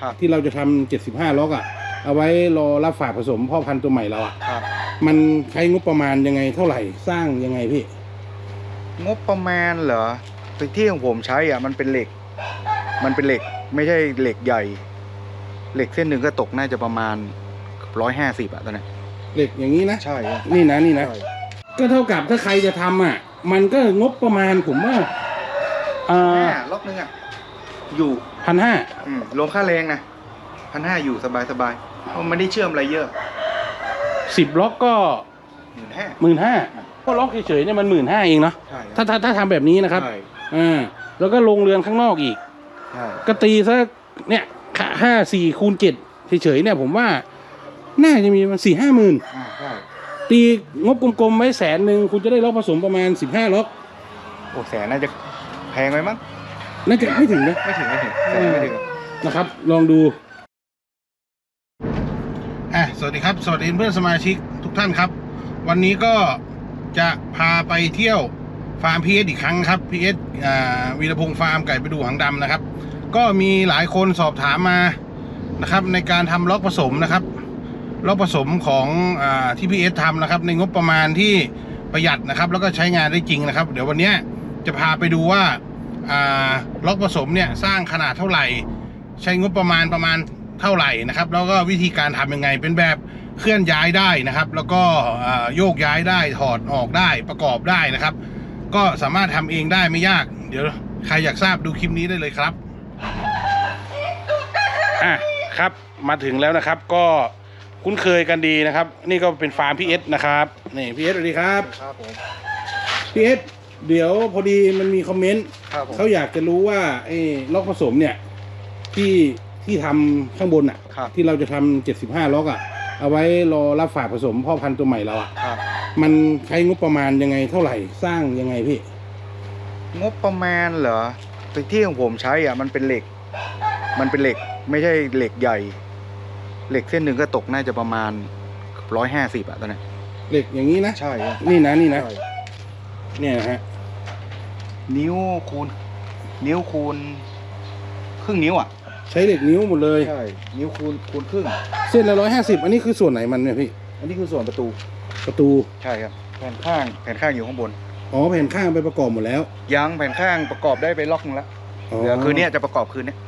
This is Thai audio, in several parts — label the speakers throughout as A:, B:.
A: ครับ
B: ที่เราจะทำเจ็ดสิบห้าล็อกอะเอาไว้รอรับฝากผสมพ่อพันธุ์ตัวใหม่เราอะ
A: ครับ
B: มันใช้งบประมาณยังไงเท่าไหร่สร้างยังไงพี่
A: งบประมาณเหรอที่ของผมใช้อะมันเป็นเหล็ก มันเป็นเหล็กไม่ใช่เหล็กใหญ่ เหล็กเส้นหนึ่งก็ตกน่าจะประมาณร้อยห้าสิบอะตอนนี้
B: เหล็กอย่างนี้นะ
A: ใช่ครับ
B: นี่นะนี่นะ
A: ใช่
B: ก็เท่ากับถ้าใครจะทำอะ มันก็งบประมาณผมว่าอ่า
A: ห้าล็อกนึงอะอยู่
B: พันห้า
A: อืมรวมค่าแรงนะพันห้าอยู่สบายสบายๆเพราะมันไม่ได้เชื่อมอะไรเยอะ
B: สิบล็อกก็
A: หมื่นห้า
B: หมื่นห้าเพราะล็อกเฉยๆเนี่ยมันหมื่นห้าเองเนาะ
A: ใช่
B: ถ้าถ้าถ้าทำแบบนี้นะครับ
A: ใช่
B: อ่า แล้วก็ลงเรือนข้างนอกอีก
A: ใช่
B: ก็ตีสักเนี่ยห้าสี่คูณเจ็ดเฉยๆเนี่ยผมว่า น่าจะมีมันสี่ห้าหมื่น
A: อ่าใช่
B: ตีงบกลมๆไว้แสนหนึ่งคุณจะได้ล็อกผสมประมาณสิบห้าล็อก
A: โอ้แสนน่าจะแพงไหมมั้ง
B: น่าจะไม่ถึงนะ
A: ไม่ถึงไม่ถึงแสนไม่ถึง
B: นะครับ ลองดูอะสวัสดีครับ สวัสดีเพื่อนสมาชิกทุกท่านครับ วันนี้ก็จะพาไปเที่ยวฟาร์มพีเอสอีกครั้งครับพีเอสอ่าวีรพงษ์ฟาร์มไก่ไปดูหางดำนะครับ ก็มีหลายคนสอบถามมานะครับ ในการทำล็อกผสมนะครับล็อกผสมของอาที่พีเอสทำนะครับ ในงบประมาณที่ประหยัดนะครับ แล้วก็ใช้งานได้จริงนะครับ เดี๋ยววันเนี้ยจะพาไปดูว่าอ่า ล็อกผสมเนี่ยสร้างขนาดเท่าไหร่ ใช้งบประมาณประมาณเท่าไหร่นะครับ แล้วก็วิธีการทำยังไงเป็นแบบเคลื่อนย้ายได้นะครับ แล้วก็อ่าโยกย้ายได้ถอดออกได้ประกอบได้นะครับ ก็สามารถทำเองได้ไม่ยาก เดี๋ยวใครอยากทราบดูคลิปนี้ได้เลยครับอะครับมาถึงแล้วนะครับก็คุ้นเคยกันดีนะครับ นี่ก็เป็นฟาร์มพีเอสนะครับนี่พีเอสสวัสดีครับ
A: ครับผม
B: พีเอส เดี๋ยวพอดีมันมีคอมเมนต์
A: ครับผม
B: เขาอยากจะรู้ว่าไอ้ล็อกผสมเนี่ย ที่ที่ทำข้างบนอะ
A: ครับ
B: ที่เราจะทำเจ็ดสิบห้าล็อกอะ เอาไว้รอรับฝากผสมพ่อพันธุ์ตัวใหม่เราอะ
A: ครับ
B: มันใช้งบประมาณยังไงเท่าไหร่สร้างยังไงพี่
A: งบประมาณเหรอที่ของผมใช้อะมันเป็นเหล็ก มันเป็นเหล็กไม่ใช่เหล็กใหญ่ เหล็กเส้นหนึ่งก็ตกน่าจะประมาณร้อยห้าสิบอะตอนนี้
B: เหล็กอย่างนี้นะ
A: ใช่ครับ
B: นี่นะนี่นะ
A: ใช่
B: เนี่ยนะฮะ
A: นิ้วคูณ นิ้วคูณ ครึ่งนิ้วอะ
B: ใช้เหล็กนิ้วหมดเลย
A: ใช่ นิ้วคูณคูณครึ่ง
B: เส้นละร้อยห้าสิบอันนี้คือส่วนไหนมันเนี่ยพี่
A: อันนี้คือส่วนประตู
B: ประตู
A: ใช่ครับ แผ่นข้าง แผ่นข้างอยู่ข้างบน
B: อ๋อแผ่นข้างไปประกอบหมดแล้ว
A: ยังแผ่นข้างประกอบได้ไปล็อกนึงแล้วเหลือคืนเนี้ยจะประกอบคืนเนี้ย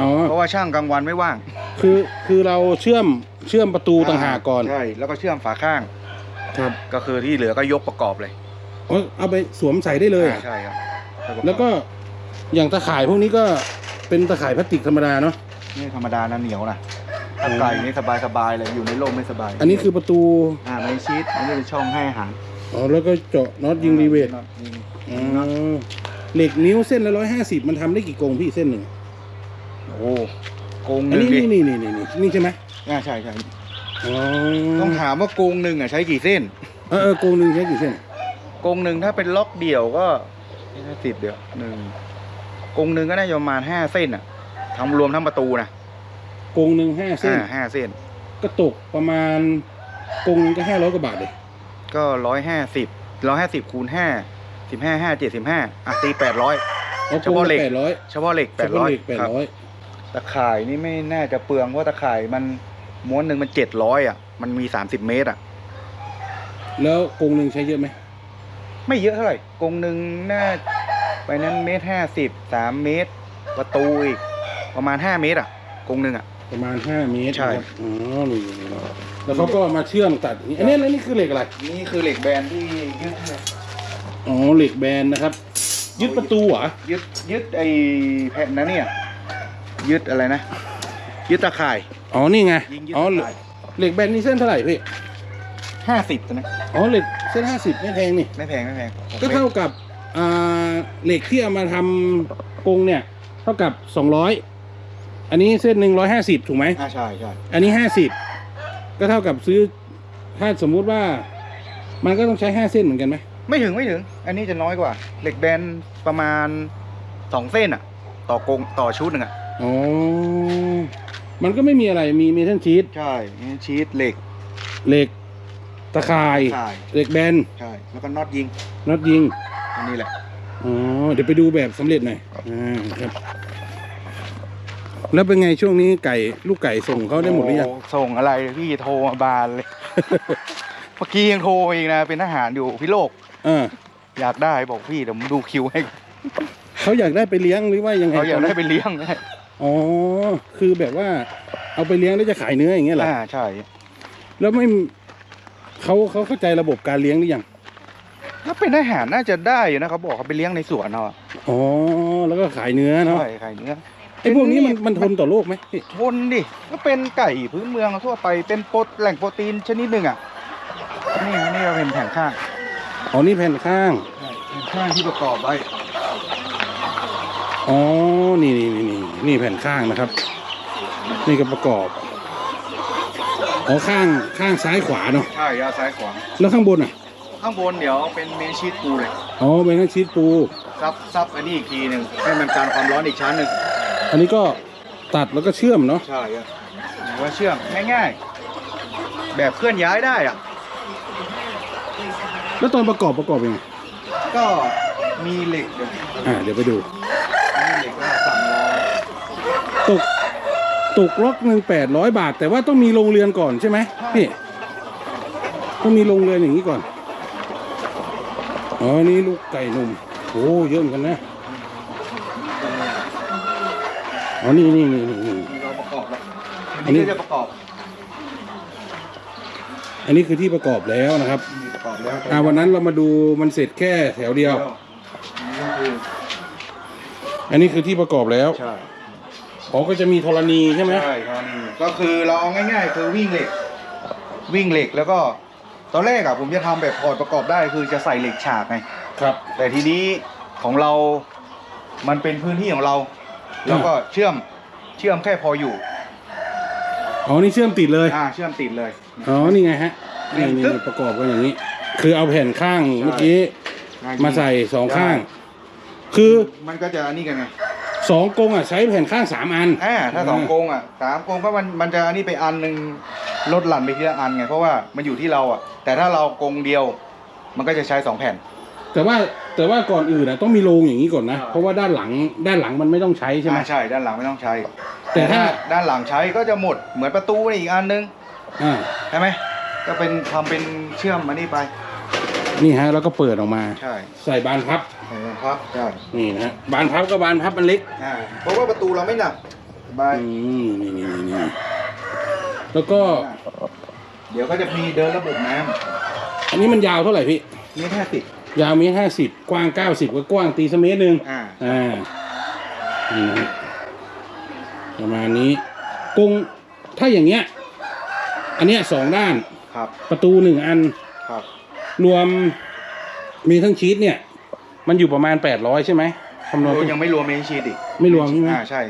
B: อ๋อ
A: เพราะว่าช่างกลางวันไม่ว่าง
B: คือคือเราเชื่อมเชื่อมประตูต่างหากก่อน
A: ใช่ แล้วก็เชื่อมฝาข้าง
B: ครับ
A: ก็คือที่เหลือก็ยกประกอบเลย
B: อ๋อเอาไปสวมใส่ได้เลย
A: อ่าใช่ครับ
B: แล้วก็อย่างตะข่ายพวกนี้ก็เป็นตะข่ายพลาสติกธรรมดาเนาะ
A: นี่ธรรมดานะเหนียวนะถ้าไก่นี่สบายสบายๆเลยอยู่ในร่มไม่สบาย
B: อันนี้คือประตู
A: อ่าในชีตอันนี้เป็นช่องให้อาหาร
B: อ๋อแล้วก็เจาะน็อตยิงรีเวท
A: น็อตยิง
B: อ๋อเหล็กนิ้วเส้นละร้อยห้าสิบมันทำได้กี่กงพี่เส้นหนึ่ง
A: โอ้โหโกงห
B: อัน
A: นึ่ง
B: นี้
A: ดิ
B: นี่นี่นี่นี่นี่ใช่ไหม
A: อ่าใช่ใช่
B: อ๋อ
A: ต้องถามว่าโกงหนึ่งอะใช้กี่เส้น
B: เออเออกงหนึ่งใช้กี่เส้น
A: โกงหนึ่งถ้าเป็นล็อกเดี่ยวก็ สิบเดียวหนึ่งกงหนึ่งก็น่าจะประมาณห้าเส้นอะทำรวมทั้งประตูนะ
B: กงหนึ่งห้าเส้น
A: อ่าห้าเส้น
B: ก็ตกประมาณกงหนึงก็ห้าร้อยกว่าบาทเลย
A: ก็ร้อยห้าสิบร้อยห้าสิบคูณห้าสิบห้าห้าเจ็ดสิบห้าอะตีแปดร้อย
B: เอา
A: เฉ
B: กง
A: พาะ
B: ละ
A: เหล็ก
B: แปดร้อย
A: เฉพาะเหล็กแป
B: เฉ
A: ด
B: พาะ
A: ร้อย
B: เหล็กแปดร้อย
A: ตะข่ายนี่ไม่น่าจะเปลืองเพราะตะข่ายมันม้วนหนึ่งมันเจ็ดร้อยอะ มันมีสามสิบเมตรอะ
B: แล้วกงหนึ่งใช้เยอะไหม
A: ไม่เยอะเท่าไหร่กงหนึ่งน่าไปนั้นเมตรห้าสิบสามเมตร ประตูอีกประมาณห้าเมตรอะกงหนึ่งอะ
B: ประมาณห้าเมตร
A: ใช่
B: นะครับอ๋อนี่นี่นี่แล้วเขาก็มาเชื่อมตัดอย่างนี้อันนี้แล้วนี่คือเหล็กอะไร
A: นี่คือเหล็กแบนที่ยึดเนี่ย
B: อ๋อเหล็กแบนนะครับ ยึดประตูเหรอ
A: ยึดยึดไอ้แผ่นนั้นเนี่ย ยึดอะไรนะ ยึดตะข่าย
B: อ๋อนี่ไง
A: ยิงยึด
B: อ๋อ
A: ตะ
B: เหล็ก
A: ข่าย
B: เหล็กแบนนี่เส้นเท่าไหร่พี่
A: ห้าสิบตัวนะ
B: อ๋อเหล็ก เส้นห้าสิบไม่แพงนี่
A: ไม่แพงไม่แพง
B: ก็เท่ากับอ่าเหล็กที่เอามาทำกรงเนี่ย เท่ากับสองร้อยอันนี้เส้นหนึ่งร้อยห้าสิบถูกไหม
A: อ่าใช่ใช่
B: อันนี้ห้าสิบก็เท่ากับซื้อ ถ้าสมมุติว่า มันก็ต้องใช้ห้าเส้นเหมือนกันไหม
A: ไม่ถึงไม่ถึง อันนี้จะน้อยกว่า เหล็กแบนประมาณสองเส้นอะ ต่อกงต่อชุดหนึ่งอะ
B: อ๋อ มันก็ไม่มีอะไรมีเมทัลชีต
A: ใช่นี่ชีสเหล็ก
B: เหล็ก ตะข่าย
A: ใช่
B: เหล็กแบน
A: ใช่แล้วก็น็อตยิง
B: น็อตยิง
A: อันนี้แหละ
B: อ๋อเดี๋ยวไปดูแบบสำเร็จหน่อยอ่าครับ แล้วเป็นไงช่วงนี้ไก่ลูกไก่ส่งเขาได้หมดหรือยัง
A: โส่งอะไรพี่โทรมาบานเลย เมื่อกี้ยังโทรมาอีกนะ เป็นทหารอยู่พี่โลก
B: เออ
A: อยากได้บอกพี่เดี๋ยวผมดูคิวให้
B: เขาอยากได้ไปเลี้ยงหรือว่ายังไง
A: เขาอยากได้ไปเลี้ยงนะ
B: อ๋อคือแบบว่า เอาไปเลี้ยงแล้วจะขายเนื้ออย่างเงี้ยเหรอ
A: อ่าใช่
B: แล้วไม่ เขาเขาเข้าใจระบบการเลี้ยงหรือยัง
A: ถ้าเป็นทหารน่าจะได้อยู่นะเขาบอกเขาไปเลี้ยงในสวนเนาะ
B: อ๋อแล้วก็ขายเนื้อเนาะ
A: ใช่ไข่เนื้อ
B: ไอ้พวกนี้มันมันทนต่อโรคไหมพี่
A: ทนดิก็เป็นไก่พื้นเมืองทั่วไปเป็นโปรตแหล่งโปรตีนชนิดหนึ่งอะนี่ฮะนี่เราเป็นแผงข้าง
B: อ๋อนี่แผ่นข้าง
A: แผงข้างที่ประกอบไว้
B: อ๋อนี่นี่นี่นี่นี่แผ่นข้างนะครับ นี่ก็ประกอบ อ๋อข้างข้างซ้ายขวาเนาะ
A: ใช่ยาวซ้ายขวา
B: แล้วข้างบนอะ
A: ข้างบนเดี๋ยวเป็นเมนชีตปูเลย
B: อ๋อเป็นข้างชีสปู
A: ซับซับอันนี้อีกทีหนึ่งให้มันการความร้อนอีกชั้นหนึ่ง
B: อันนี้ก็ตัดแล้วก็เชื่อมเนาะ
A: ใช่ครับหรือว่าเชื่อมง่ายๆ แบบเคลื่อนย้ายได้อะ
B: แล้วตอนประกอบประกอบยังไง
A: ก็มีเหล็กเดี๋ยว
B: อ่าเดี๋ยวไปดู
A: มีเหล็กว่าสั่งร้อย
B: ตก ตกล็อกหนึ่งแปดร้อยบาท แต่ว่าต้องมีโรงเรือนก่อนใช่ไหมพี่ต้องมีโรงเรือนอย่างนี้ก่อนอ๋อนี่ลูกไก่หนุ่มโอ้เยอะเหมือนกันนะอ๋อนี่นี่นี่นี่นี่
A: มีเราประกอบแล้ว
B: อั
A: อั
B: น
A: น
B: นี้
A: นี้ก็จะประกอบ
B: อันนี้คือที่ประกอบแล้วนะครับ
A: มีประกอบแล้ว
B: อ่าวันนั้นเรามาดูมันเสร็จแค่แถวเดียว
A: นี่ก็คือ
B: อันนี้คือที่ประกอบแล้ว
A: ใช่
B: อ๋อก็จะมีธรณีใช่ไหม
A: ใช่ครับนี่ก็คือเราเอาง่าย ๆ คือวิ่งเหล็ก วิ่งเหล็กแล้วก็ตอนแรกอะผมจะทำแบบพอร์ตประกอบได้คือจะใส่เหล็กฉากไง
B: ครับ
A: แต่ทีนี้ของเรา มันเป็นพื้นที่ของเรา แล้วก็เชื่อม เชื่อมแค่พออยู่
B: อ๋อนี่เชื่อมติดเลย
A: อ่า เชื่อมติดเลย
B: อ๋อนี่ไงฮะนี่
A: นี่
B: นี่
A: ตึ๊บ
B: ประกอบกันอย่างนี้ คือเอาแผ่นข้างเมื่อกี้มาใส่สองข้าง คือ
A: มันก็จะอันนี้กันไง
B: สองกรงอะใช้แผ่นข้างสามอัน
A: อ่าถ้าสองกงอะสามกงก็มันมันจะอันนี้ไปอันหนึ่งลดหลั่นไปทีละอันไงเพราะว่ามันอยู่ที่เราอะ แต่ถ้าเรากงเดียว มันก็จะใช้สองแผ่น
B: แต่ว่าแต่ว่าก่อนอื่นนะต้องมีโรงอย่างนี้ก่อนนะ
A: ใช่
B: เพราะว่าด้านหลังด้านหลังมันไม่ต้องใช้ใช่ไหม
A: อ่าใช่ด้านหลังไม่ต้องใช้
B: แต่ถ้า
A: ด้านหลังใช้ก็จะหมดเหมือนประตูนี่อีกอันนึง
B: อ่า
A: ใช่ไหมก็เป็นทำเป็นเชื่อมอันนี้ไป
B: นี่ฮะแล้วก็เปิดออกมา
A: ใช่
B: ใส่บานพับ
A: เออครับใช่
B: นี่นะฮะบานพับก็บานพับมันเล็ก
A: อ่าเพราะว่าประตูเราไม่หนักสบาย
B: อืมนี่นี่นี่นี่แล้วก็
A: เดี๋ยวก็จะมีเดินระบบน้
B: อันนี้มันยาวเท่าไหร่พี่ำ
A: นี่แค่ติด
B: ยาวเมตรห้าสิบกว้างเก้าสิบก็กว้างตีสกเมตรหนึ่ง
A: อ่า
B: อ่านี่นะฮะประมาณนี้กรงถ้าอย่างเงี้ย อันเนี้ยสองด้าน
A: ครับ
B: ประตูหนึ่งอัน
A: ครับ
B: รวมมีทั้งชีตเนี่ย มันอยู่ประมาณแปดร้อยใช่ไหมคำนวณ
A: โอ้ยังไม่รวมเมนชีตอีก
B: ไม่รวมใช่ไหม
A: อ่าใช่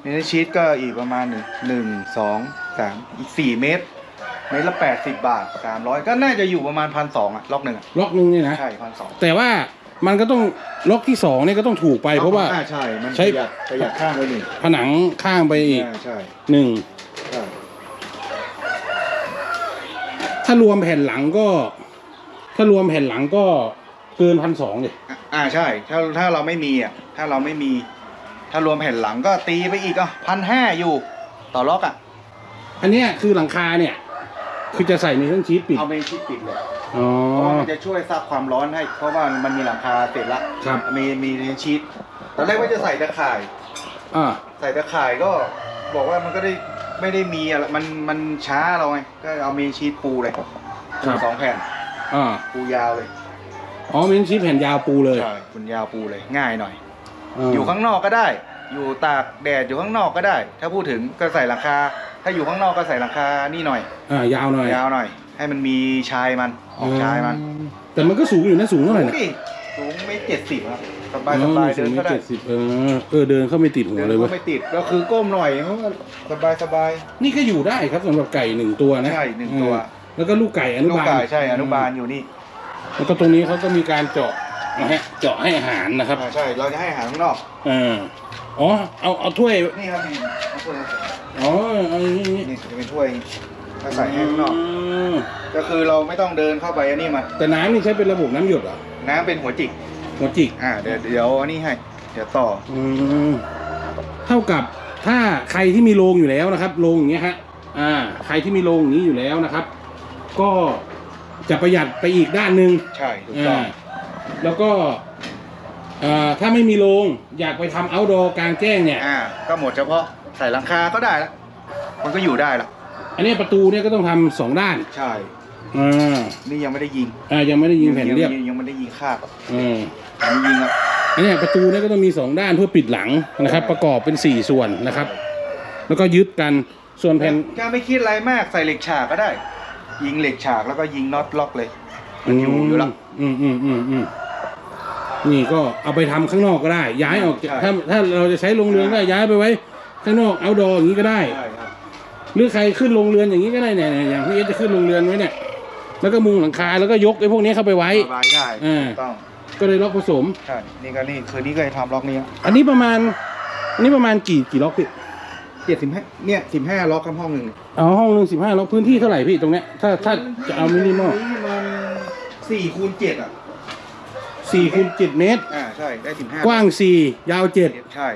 A: เมนชีตก็อีกประมาณหนึ่งหนึ่งสองสามอีกสี่เมตร เมตรละแปดสิบบาทสามร้อยก็น่าจะอยู่ประมาณพันสองอะล็อกหนึ่งอะ
B: ล็อกหนึงเนี่ยนะ
A: ใช่พันสอง
B: แต่ว่ามันก็ต้องล็อกที่สองเนี่ยก็ต้องถูกไปเพราะว่า
A: อ่าใช่มัน
B: ใช้
A: ประหยัดประหยัดข้างไปหนึ่ง
B: ผนังข้างไปอีก
A: อ่าใช่
B: หนึ่ง
A: ใช่
B: ถ้ารวมแผ่นหลังก็ ถ้ารวมแผ่นหลังก็เกินพันสองเลย
A: อะอ่าใช่ ถ้าถ้าเราไม่มีอะถ้าเราไม่มี ถ้ารวมแผ่นหลังก็ตีไปอีกอะพันห้าอยู่ ต่อล็อกอะ
B: อันเนี้ยคือหลังคาเนี่ย คือจะใส่ในเครื่องชีตปิด
A: เอาเมนชีตปิดเลย
B: อ๋อ
A: เพราะว่ามันจะช่วยซับความร้อนให้ เพราะว่ามันมีหลังคาเสร็จละ
B: ครับ
A: มีมีเมนชีตตอนแรกว่าจะใส่ตะข่าย
B: อ่า
A: ใส่ตะข่ายก็บอกว่ามันก็ได้ไม่ได้มีอะไรมันมันช้าเราไงก็เอาเมนชีตปูเลย
B: ครับ
A: สองแผ่น
B: อ่า
A: ปูยาวเลย
B: อ๋อมีชีตแผ่นยาวปูเลย
A: ใช่คุณยาวปูเลยง่ายหน่อยาอยู่ข้างนอกก็ได้ อยู่ตากแดดอยู่ข้างนอกก็ได้ ถ้าพูดถึงก็ใส่หลังคา ถ้าอยู่ข้างนอกก็ใส่หลังคานี่หน่อย
B: อ่ายาวหน่อย
A: ยาวหน่อย ให้มันมีชายมันออกชายมัน
B: แต่มันก็สูงอยู่นะสูงเท่าไหร่นะ
A: ดิสูงไม่เจ็ดสิบครับสบายสบาย
B: อ๋อ
A: เดิน
B: สูง
A: ก็ได้
B: เจ็ดสิบเออเออเดินเข้าไม่ติดหัว
A: เดิน
B: เลย
A: ก็
B: เว้ย
A: ไม่ติดก็คือก้มหน่อยเพราะว่าสบายสบาย
B: นี่ก็อยู่ได้ครับสำหรับไก่หนึ่งตัวนะ
A: ใช่หนึ่งตัว
B: เออ แล้วก็ลูกไก่อนุ
A: ลูก
B: บาล
A: ไก่ใช่อนุบาลอยู่นี่
B: แล้วก็ตรงนี้เขาก็มีการเจาะนะฮะเจาะให้อาหารนะครับ
A: อ่าใช่เราจะให้อาหารข้างนอก
B: เอออ๋อเอาเอาถ้วย
A: นี่ครับนี่เอาถ้วย
B: อ๋อเอาอย่างนี้
A: นี่จะเป็นถ้วยถ้าใส่ให้ข้างนอก
B: ม
A: ก็คือเราไม่ต้องเดินเข้าไปอันนี้มัน
B: แต่น้ำนี่ใช้เป็นระบบน้ำหยดเหรอ
A: น้ำเป็นหัวจิก
B: หัวจิก
A: อ่าเดี๋ยวเดี๋ยวอันนี้ให้ เดี๋ยวต่อ
B: อืมเท่ากับถ้าใครที่มีโรงอยู่แล้วนะครับโรงอย่างเงี้ยฮะอ่า ใครที่มีโรงอย่างนี้อยู่แล้วนะครับ ก็จะประหยัดไปอีกด้านหนึ่ง
A: ใช่ถูกต้อง
B: อ่าแล้วก็อ่าถ้าไม่มีโรงอยากไปทำ outdoor กลางแจ้งเนี่ย
A: อ่า ก็หมดเฉพาะใส่หลังคาก็ได้ละ มันก็อยู่ได้ละ
B: อันนี้ประตูเนี่ยก็ต้องทำสองด้าน
A: ใช่
B: อ่า
A: นี่ยังไม่ได้ยิง
B: อ่ายังไม่ได้ยิงแผ่นเรียบ
A: งยังไม่ได้ยิงคาบ
B: อืม
A: อันนี้ยิงอะ
B: อันเนี้ยประตูเนี่ยก็ต้องมีสองด้านเพื่อปิดหลังนะครับ ประกอบเป็นสี่ส่วนนะครับ แล้วก็ยึดกันส่วนแผ่น
A: จะไม่คิดอะไรมากใส่เหล็กฉากก็ได้ ยิงเหล็กฉากแล้วก็ยิงน็อตล็อกเลย มันอยู่อยู่แล้ว
B: อืมอืมอืมอืมนี่ก็เอาไปทำข้างนอกก็ได้ ย้ายออกจาก
A: ใช่
B: ถ้าถ้าเราจะใช้โรงเรือนก็ย้ายไปไว้ ข้างนอกเอาดออย่างนี้ก็ได้
A: ใช่ครับ
B: หรือใครขึ้นโรงเรือนอย่างนี้ก็ได้เนี่ยเนี่ยอย่างพี่เอสจะขึ้นโรงเรือนไว้เนี่ย แล้วก็มุงหลังคาแล้วก็ยกไอ้พวกนี้เข้าไปไว้
A: สบายได้
B: อ่า
A: ถูกต้อง
B: ก็เลยล็อกผสม
A: ใช่นี่ก็นี่คืนนี้ก็จะทำล็อกนี้
B: อันนี้ประมาณ อันนี้ประมาณกี่กี่ล็อกพี่
A: เจ็ดสิบห้าเนี่ยสิบห้าล็อกครับห้องหนึ่ง
B: เอาห้องหนึ่งสิบห้าล็อกพื้นที่เท่าไหร่พี่ตรงเนี้ยถ้าถ้าจะเอามินิมอล
A: มันสี่คูณเจ็ดอะ
B: สี่คูณเจ็ดเมตร
A: อ่าใช่ได้สิบห้าก
B: ว้างสี่ยาวเจ็ด
A: ใช่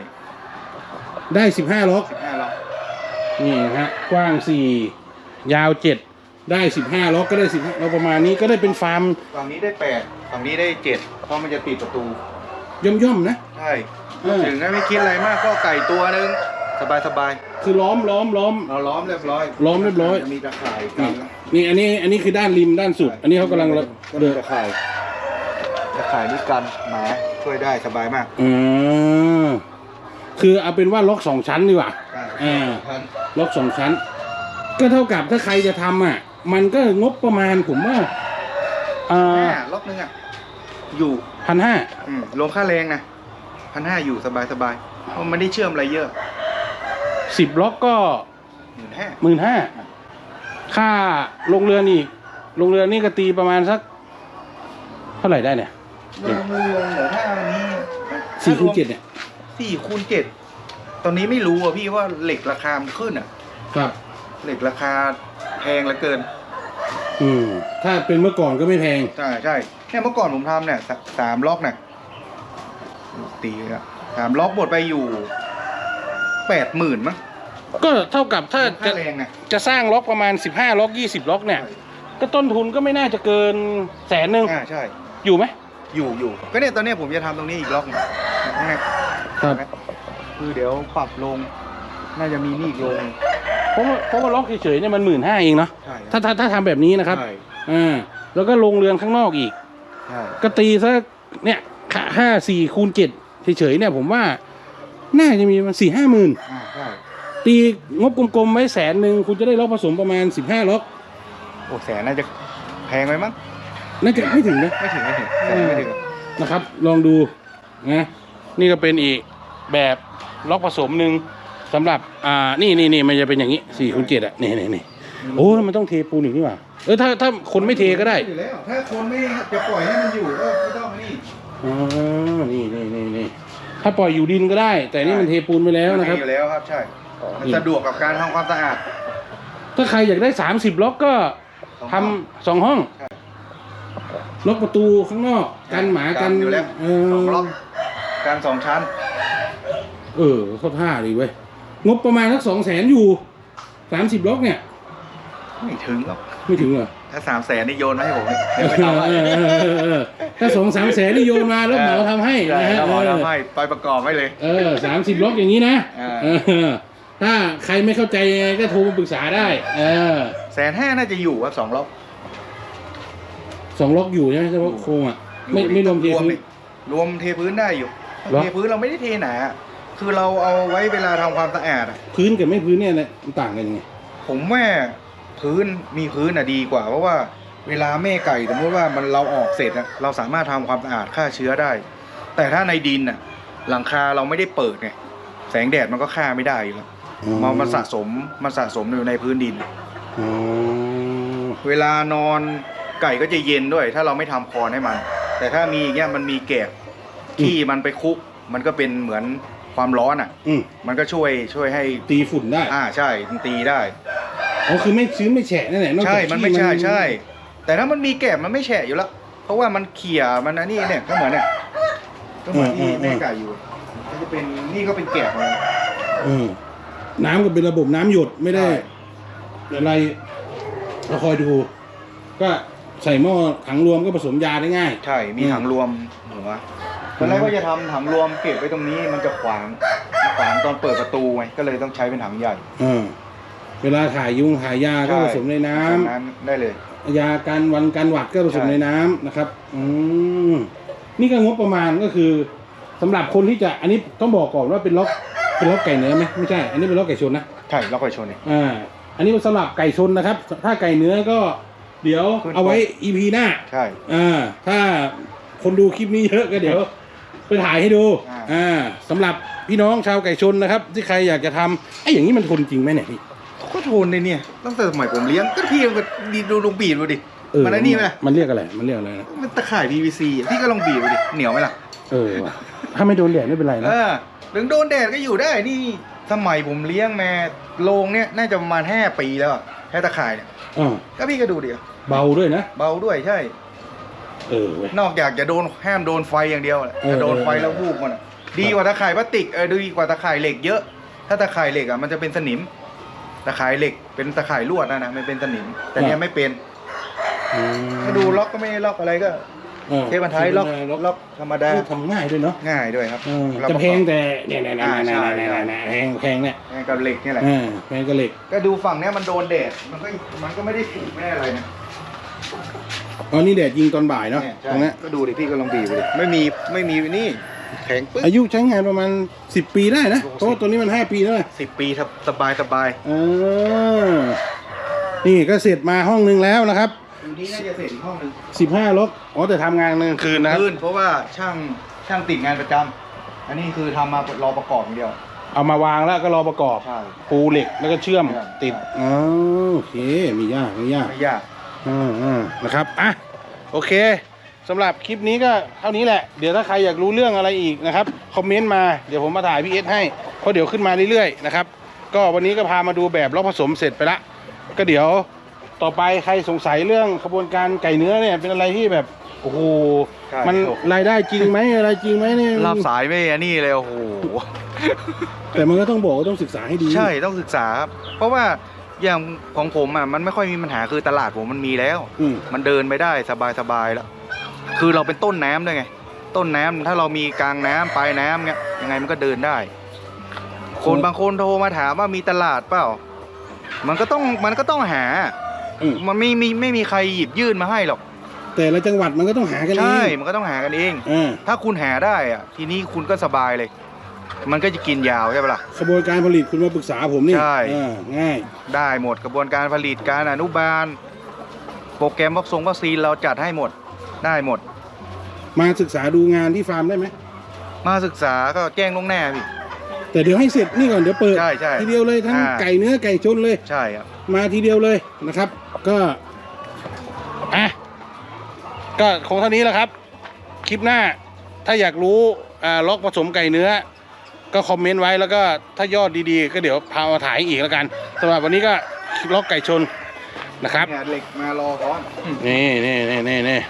B: ได้สิบห้าล็อก
A: สิบห้าล็อก
B: นี่นะฮะกว้างสี่ยาวเจ็ดได้สิบห้าล็อกก็ได้สิบเราประมาณนี้ก็ได้เป็นฟาร์ม
A: ฝั่งนี้ได้แปดฝั่งนี้ได้เจ็ดเพราะมันจะติดประตู
B: ย่อมๆนะ
A: ใช่
B: เออ
A: ถึงถ้าไม่คิดอะไรมากก็ไก่ตัวหนึง สบายสบาย
B: คือล้อมล้อมล้อม
A: ๆเราล้อมเรียบร้อย
B: ล้อมเรียบร้อย
A: จะมีตะข่ายกั
B: นี่
A: น
B: นี่อันนี้อันนี้คือด้านริมด้านสุด อันนี้เขากำลัง
A: ก็
B: เดิ
A: มี
B: น
A: ตะข่ายตะข่ายนี่กันหมาช่วยได้สบายมาก
B: อืมคือเอาเป็นว่าล็อกสองชั้นดีกว่า อ่า
A: พัน
B: ล็อกสองชั้น ก็เท่ากับถ้าใครจะทำอะ มันก็งบประมาณผมว่าอ่า
A: ห้าล็อกหนึงอะอยู่
B: พันห้า
A: อืมรวมค่าแรงนะพันห้าอยู่สบายสบายเพราะมันไม่ได้เชื่อมอะไรเยอะ
B: สิบล็อกก็
A: หมื่นห้า
B: หมื่นห้าค่าลงเรือนอีกลงเรือนนี่ก็ตีประมาณสัก เท่าไหร่ได้เนี่ย
A: รวมรวมเหลือถ้าอันนี้
B: สี่คูณเจ็ดเนี่ย
A: สี่คูณเจ็ดตอนนี้ไม่รู้อะพี่ว่าเหล็กราคามันขึ้นอะ
B: ครับ
A: เหล็กราคาแพงเหลือเกิน
B: อืมถ้าเป็นเมื่อก่อนก็ไม่แพง
A: ใช่ใช่เนี่ยเมื่อก่อนผมทำเนี่ยสสามล็อกเนี่ยตีละสามล็อกหมดไปอยู่ แปดหมื่นมั้ง
B: ก็เท่ากับถ้าจะ
A: ค่าแรงไง
B: จะสร้างล็อกประมาณสิบห้าล็อกยี่สิบล็อกเนี่ย ก็ต้นทุนก็ไม่น่าจะเกินแสนหนึ่ง
A: อ่าใช่
B: อยู่ไหม
A: อยู่อยู่ก็เนี่ยตอนเนี้ยผมจะทำตรงนี้อีกล็อกหนึงไง
B: ครับ
A: คือเดี๋ยวปรับลง น่าจะมีนี่อีกลง
B: เพราะว่าเพราะว่าล็อกเฉยๆเนี่ยมันหมื่นห้าเองเนาะ
A: ใช่
B: ถ้าถ้าถ้าทำแบบนี้นะครับ
A: ใช่
B: อ่าแล้วก็ลงเรือนข้างนอกอีก
A: ใช่
B: ก็ตีสักเนี่ยห้าสี่คูณเจ็ดเฉยๆเนี่ยผมว่า น่าจะมีมันสี่ห้าหมื่น
A: อ่าใช่
B: ตีงบกลมๆไว้แสนหนึ่งคุณจะได้ล็อกผสมประมาณสิบห้าล็อก
A: โอ้แสนน่าจะแพงไหมมั้ง
B: น่าจะไม่ถึงนะ
A: ไม่ถึงไม่ถึงแสนไม่ถึง
B: นะครับ ลองดูนะนี่ก็เป็นอีกแบบล็อกผสมหนึ่งสำหรับอ่านี่นี่นี่มันจะเป็นอย่างนี้สี่คูณเจ็ดอะนี่นี่นี่โอ้มันต้องเทปูนอีกนี่หว่าเออถ้าถ้าคนไม่เทก็ได้
A: อยู่แล้วถ้าคนไม่จะปล่อยให้มันอยู่ก็ไม่ต้องนี่
B: อ๋อนี่นี่นี่นี่ ถ้าปล่อยอยู่ดินก็ได้ แต่นี่มันเทปูนไปแล้วนะครับ
A: มีอยู่แล้วครับใช่ มัน
B: นี่
A: สะดวกกับการทำความสะอาด
B: ถ้าใครอยากได้สามสิบล็อกก็ทำสองห้อง
A: ใช่
B: ล็อกประตูข้างนอกกันหมากัน
A: อยู่แล้ว
B: เอ
A: สอง
B: อ
A: ล็อกการสองชั้น
B: เออเข้าท่าดีเว้ยงบประมาณสักสองแสนอยู่สามสิบล็อกเนี่ย
A: ไม่ถึงหรอก
B: ไม่ถึงเหรอ
A: ถ้าสามแสนนี่โยนมาให้ผมเนี่ยเดี๋ยวไปทำให้
B: เออเออเออเออถ้าสองสามแสนนี่โยนมาแล้วเหมาทำให้
A: ใช่
B: นะฮะ
A: แล้วหมอ
B: เออ
A: ทำให้ไปประกอบไว้เลย
B: เออสามสิบล็อกอย่างนี้นะ
A: อ่า
B: เออถ้าใครไม่เข้าใจยังไงก็โทรมาปรึกษาได้ เออ
A: แสนห้าน่าจะอยู่ครับสองล็อก
B: สองล็อกอยู่ใช่ไหมเฉพาะโครงอะไม่ไม่รวมเทพื้น
A: ดิรวมเทพื้นได้อยู่
B: เหรอ
A: เทพื้นเราไม่ได้เทหนาคือเราเอาไว้เวลาทำความสะอาดอะ
B: พื้นกับไม่พื้นเนี่ยนะมันต่างกันยังไง
A: ผมว่า พื้นมีพื้นอะดีกว่า เพราะว่าเวลาแม่ไก่สมมติว่ามันเราออกเสร็จอะเราสามารถทำความสะอาดฆ่าเชื้อได้ แต่ถ้าในดินอะหลังคาเราไม่ได้เปิดไงแสงแดดมันก็ฆ่าไม่ได้อยู่แล้วมันมันสะสมมันสะสมอยู่ในพื้นดิน
B: อ๋อ
A: เวลานอนไก่ก็จะเย็นด้วย ถ้าเราไม่ทำคอนให้มัน แต่ถ้ามีอย่างเงี้ยมันมีแกบที่มันไปคุก มันก็เป็นเหมือนความร้อนอะ
B: อืม
A: มันก็ช่วยช่วยให้
B: ตีฝุ่นได้
A: อ่าใช่มันตีได้
B: อ๋อคือไม่ชื้นไม่แฉะนั่นแหละนอกจาก
A: ใช่มันไม่ใช่
B: ขี้
A: ใช่ แต่ถ้ามันมีแกบมันไม่แฉะอยู่แล้ว เพราะว่ามันเขี่ยมันอันนี้เนี่ยก็เหมือนเนี่ยก็เหมือนที่แม่ไก่อยู่ก็จะเป็นนี่ก็เป็นแกบเลย
B: อืมน้ำก็เป็นระบบน้ำหยดไม่ได้
A: ใช่
B: อะไรเราคอยดู ก็ใส่หม้อถังรวมก็ผสมยาได้ง่าย
A: ใช่มี
B: อืม
A: ถังรวมหัวตอนแรกก็จะทำถังรวมเก็บไว้ตรงนี้มันจะขวางขวางตอนเปิดประตูไงก็เลยต้องใช้เป็นถังใหญ่
B: เออ เวลาถ่ายยุงถ่ายยาก็
A: ใช่
B: ผสมในน้ำ
A: ผสมน้ำได้เลย
B: ยากันวันกันหวัดก็ผสม
A: ใช่
B: ในน้ำนะครับ อืมนี่ก็งบประมาณก็คือสำหรับคนที่จะอันนี้ต้องบอกก่อนว่าเป็นล็อกเป็นล็อกไก่เนื้อไหมไม่ใช่ อันนี้เป็นล็อกไก่ชนนะ
A: ใช่ล็อกไฟชนเนี่ย
B: อ่าอันนี้เป็นสำหรับไก่ชนนะครับ ถ้าไก่เนื้อก็เดี๋ยว
A: ขึ้น
B: เอาไว้ EP หน้า
A: ใช่
B: อ่าถ้าคนดูคลิปนี้เยอะก็เดี๋ยวไปถ่ายให้ดู
A: อ่า
B: อ่าสำหรับพี่น้องชาวไก่ชนนะครับ ที่ใครอยากจะทำไอ้อย่างนี้มันทนจริงไหมเนี่ยพี่
A: ก็ทนเลยเนี่ยตั้งแต่สมัยผมเลี้ยงก็พี่มันก็ดีดูลองบีบดูดิมันอันนี้ไหมล่ะ
B: มันเรียกอะไร มันเรียกอะไรนะ
A: มันตะข่าย PVC อะพี่ก็ลองบีบดูดิเหนียวไหมล่ะ
B: เออว่ะถ้าไม่โดนแดดไม่เป็นไร
A: เอ
B: นะ
A: อถึงโดนแดดก็อยู่ได้นี่สมัยผมเลี้ยงแม่โรงเนี่ยน่าจะประมาณห้าปีแล้วอะแค่ตะข่ายเนี่ย
B: อ่า
A: ก็พี่ก็ดูดิ
B: เบาด้วยนะ
A: เบาด้วยใช่
B: เออเว้ย
A: นอกจากจะโดนห้ามโดนไฟอย่างเดียวแหละ
B: เออ
A: จะโดนไฟแล้ววูบมันอะดีกว่าตะข่ายพลาสติกเออดีกว่าตะข่ายเหล็กเยอะ ถ้าตะข่ายเหล็กอะมันจะเป็นสนิม ตะข่ายเหล็กเป็นตะข่ายลวดนะนะไม่เป็นสนิม แต่เนี้ยไม่เป็น
B: อืม
A: ก็ดูล็อกก็ไม่ได้ล็อกอะไรก็
B: ออ
A: เทปบันท้ายล็อก
B: ล็อก
A: ล็อกธรรมดา
B: ทำง่ายด้วยเนาะ
A: ง่ายด้วยครับ
B: เออ
A: เรา
B: จะ
A: ประกอบ
B: แพงแต่เนี่ยเนี่ยเนี่ย
A: อ่า
B: เนี่ย
A: ใช่
B: เนี่ยเนี่ยเนี่ยแพงแพงเนี่ย
A: ง่ายกับเหล็กนี่แหละ
B: เออแพงก็เหล็ก
A: ก็ดูฝั่งเนี้ยมันโดนแดด มันก็มันก็ไม่ได้ถูกไม่ได้อะไรนะ
B: อ๋อนี่แดดยิงตอนบ่ายเนาะ
A: เนี่ย
B: ตรงเนี้ย
A: ก็ดูดิพี่ก็ลองบีบดูดิไม่มีไม่มีนี่ แข็งปึ๊บ
B: อายุใช้งานประมาณสิบปีได้นะเพราะว่าตัวนี้มันห้าปีแล้วนะ
A: สิบปีครับสบายสบาย
B: เออนี่ก็เสร็จมาห้องนึงแล้วนะครับ
A: อยู่นี่น่าจะเสร็จอีกห้องหนึง
B: สิบห้าล็อกอ๋อแต่ทำงานกลางคืนนะครับ
A: คืนเพราะว่าช่างช่างติดงานประจำอันนี้คือทำมารอประกอบอย่างเดียว
B: เอามาวางแล้วก็รอประกอบ
A: ใช่
B: ปูเหล็กแล้วก็เชื่อม
A: ใช่
B: ติด
A: ใช่
B: อ๋อโอเคไมียากไม่ยาก
A: ไม่ยาก
B: อ่าอ่านะครับ อะ โอเค สำหรับคลิปนี้ก็เท่านี้แหละ เดี๋ยวถ้าใครอยากรู้เรื่องอะไรอีกนะครับ คอมเมนต์มา เดี๋ยวผมมาถ่ายพี่เอสให้ เพราะเดี๋ยวขึ้นมาเรื่อยๆนะครับ ก็วันนี้ก็พามาดูแบบล็อกผสมเสร็จไปละ ก็เดี๋ยวต่อไปใครสงสัยเรื่องขบวนการไก่เนื้อเนี่ยเป็นอะไรที่แบบโอ้โห
A: ใช่
B: มันรายได้จริงไหมอะไรจริงไหมเนี่ย
A: รับสายไม่อันนี้เลยโอ้โห
B: แต่มันก็ต้องบอกว่าต้องศึกษาให้ดี
A: ใช่ต้องศึกษาครับเพราะว่าอย่างของผมอะมันไม่ค่อยมีปัญหาคือตลาดผมมันมีแล้ว
B: อืม
A: มันเดินไปได้สบายสบายๆแล้ว คือเราเป็นต้นน้ำด้วยไง ต้นน้ำถ้าเรามีกลางน้ำปลายน้ำเงี้ยยังไงมันก็เดินได้ คนบางคนโทรมาถามว่ามีตลาดเปล่า มันก็ต้องมันก็ต้องหา
B: อืม
A: มันไม่มีไม่มีใครหยิบยื่นมาให้หรอก
B: แต่ละจังหวัดมันก็ต้องหากันเอง
A: ใช่มันก็ต้องหากันเอง
B: อ่า
A: ถ้าคุณหาได้อะทีนี้คุณก็สบายเลย มันก็จะกินยาวใช่ปะล่ะ
B: ขบวนการผลิตคุณมาปรึกษาผมนี่
A: ใช่
B: อ่าง่าย
A: ได้หมดกระบวนการผลิตการอนุบาล โปรแกรมวัคซงวัคซีนเราจัดให้หมด ได้หมด
B: มาศึกษาดูงานที่ฟาร์มได้ไหม
A: มาศึกษาก็แจ้งล่วงหน้าพี่
B: แต่เดี๋ยวให้เสร็จนี่ก่อนเดี๋ยวเปิด
A: ใช่ใช่
B: ทีเดียวเลยทั้ง
A: อ่า
B: ไก่เนื้อไก่ชนเลย
A: ใช่ครับ
B: มาทีเดียวเลยนะครับ ก็อะก็คงเท่านี้แหละครับ คลิปหน้าถ้าอยากรู้อ่าล็อกผสมไก่เนื้อ ก็คอมเมนต์ไว้แล้วก็ถ้ายอดดีๆ ก็เดี๋ยวพามาถ่ายอีกแล้วกันสำหรับวันนี้ก็ล็อกไก่ชนนะครับ
A: เนี่ยเหล็กมารอพร้อม
B: นี่นี่นี่นี่นี่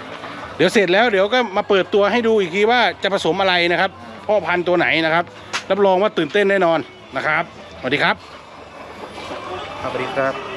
B: เดี๋ยวเสร็จแล้วเดี๋ยวก็มาเปิดตัวให้ดูอีกทีว่าจะผสมอะไรนะครับ พ่อพันธุ์ตัวไหนนะครับ รับรองว่าตื่นเต้นแน่นอนนะครับสวัสดีครับ
A: สวัสดีครับ